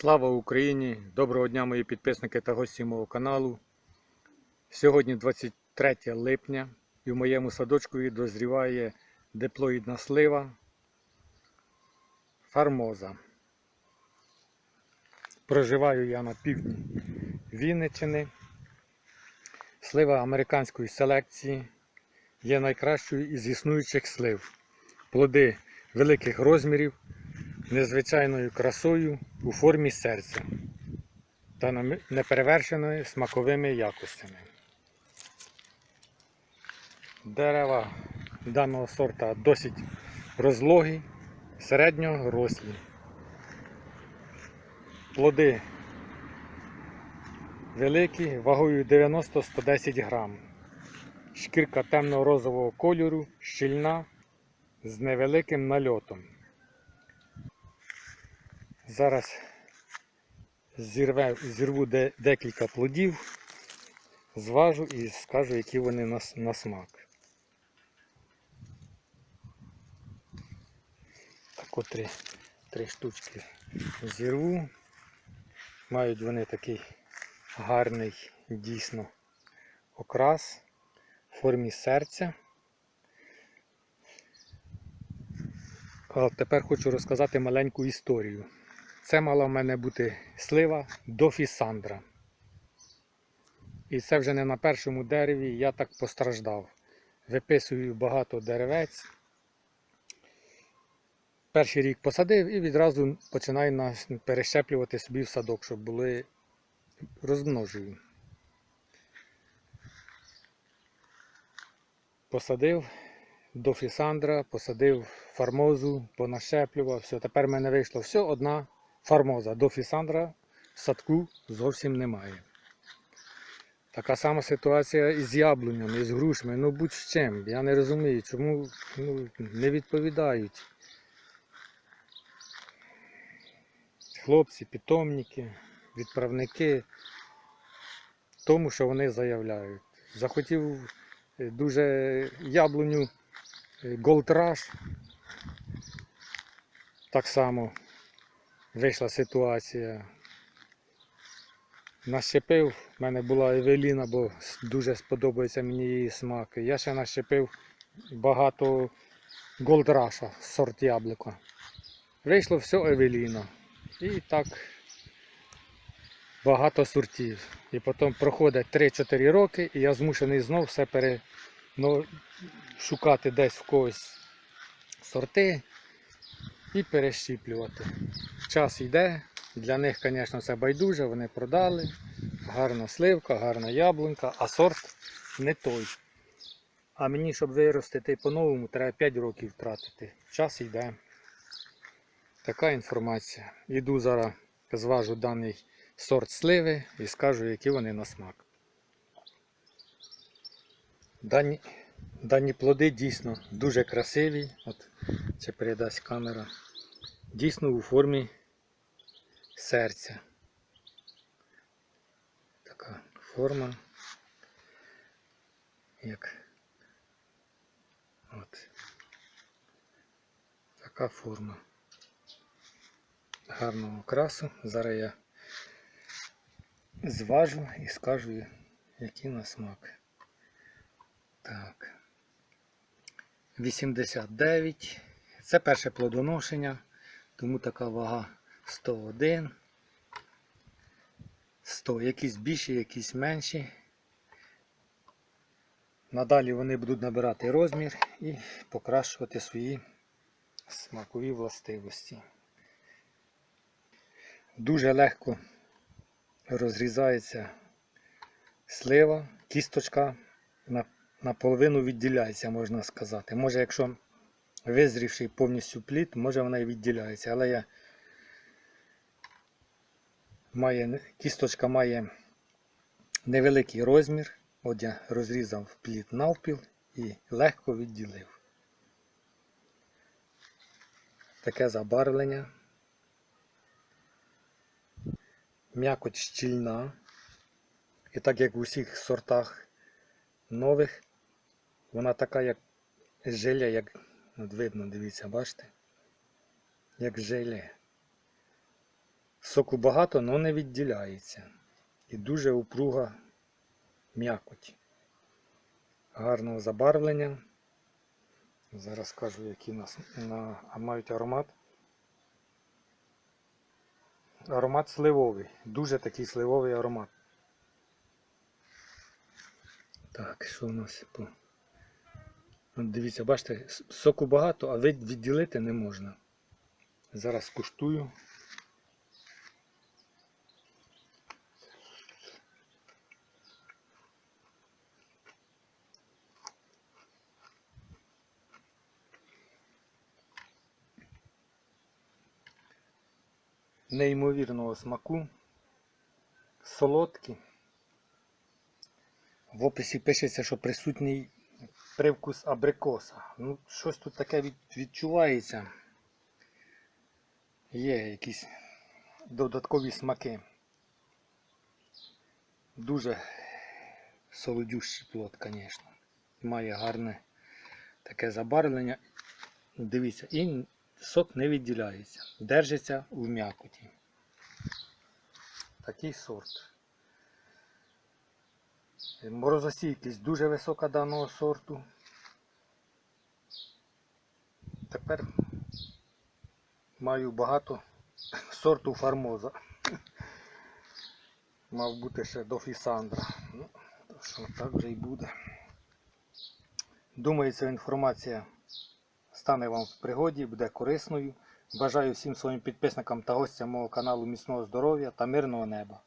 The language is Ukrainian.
Слава Україні! Доброго дня, мої підписники та гості мого каналу. Сьогодні 23 липня і в моєму садочку дозріває диплоїдна слива фармоза. Проживаю я на півдні Вінниччини. Слива американської селекції є найкращою із існуючих слив. Плоди великих розмірів, незвичайною красою у формі серця та неперевершеною смаковими якостями. Дерева даного сорта досить розлогі, середньо рослі. Плоди великі, вагою 90-110 грам. Шкірка темно-розового кольору, щільна, з невеликим нальотом. Зараз зірве, зірву де, декілька плодів, зважу і скажу, які вони на, на смак. Так от три, три штучки зірву. Мають вони такий гарний дійсно окрас в формі серця. А тепер хочу розказати маленьку історію. Це мала в мене бути слива дофісандра. І це вже не на першому дереві, я так постраждав. Виписую багато деревець. Перший рік посадив і відразу починаю перещеплювати собі в садок, щоб були розмножую. Посадив до фісандра, посадив фармозу, понащеплював. Все, тепер в мене вийшло все одна фармоза. До фісандра садку зовсім немає. Така сама ситуація і з яблунями, і з грушами, ну будь з чим. Я не розумію, чому ну, не відповідають. Хлопці, питомники, відправники тому, що вони заявляють. Захотів е, дуже яблуню е, Gold Rush. Так само вийшла ситуація. Нащепив, в мене була Евеліна, бо дуже сподобається мені її смак. Я ще нащепив багато Rush, сорт яблука. Вийшло все Евеліна. І так багато сортів. І потім проходить 3-4 роки, і я змушений знов все пере... ну, шукати десь в когось сорти і перещіплювати. Час йде, для них, звісно, це байдуже, вони продали. Гарна сливка, гарна яблунька, а сорт не той. А мені, щоб виростити по-новому, треба 5 років втратити. Час йде. Така інформація. Іду зараз, зважу даний сорт сливи і скажу, які вони на смак. Дані, дані плоди дійсно дуже красиві. От це передасть камера. Дійсно у формі серця. Така форма. Як от. Така форма гарного окрасу. Зараз я зважу і скажу, які на смак. Так. 89. Це перше плодоношення, тому така вага 101. 100. Якісь більші, якісь менші. Надалі вони будуть набирати розмір і покращувати свої смакові властивості. Дуже легко розрізається слива, кісточка наполовину відділяється, можна сказати. Може, якщо визрівший повністю плід, може вона і відділяється. Але я має, кісточка має невеликий розмір. От я розрізав плід навпіл і легко відділив. Таке забарвлення. М'якоть щільна. І так як в усіх сортах нових, вона така, як желе, як от видно, дивіться, бачите? Як желе. Соку багато, але не відділяється. І дуже упруга м'якоть. Гарного забарвлення. Зараз скажу, які нас на, а мають аромат. Аромат сливовий. Дуже такий сливовий аромат. Так, що у нас по. От дивіться, бачите, соку багато, а відділити не можна. Зараз куштую. Неймовірного смаку. Солодкі. В описі пишеться, що присутній привкус абрикоса. Ну, щось тут таке відчувається. Є якісь додаткові смаки. Дуже солодющий плод, звісно. Має гарне таке забарвлення. Дивіться, і сок не відділяється. Держиться в м'якоті. Такий сорт. Морозостійкість дуже висока даного сорту. Тепер маю багато сорту фармоза. Мав бути ще до Фісандра. Ну, що так вже й буде. Думаю, ця інформація стане вам в пригоді, буде корисною. Бажаю всім своїм підписникам та гостям мого каналу міцного здоров'я та мирного неба.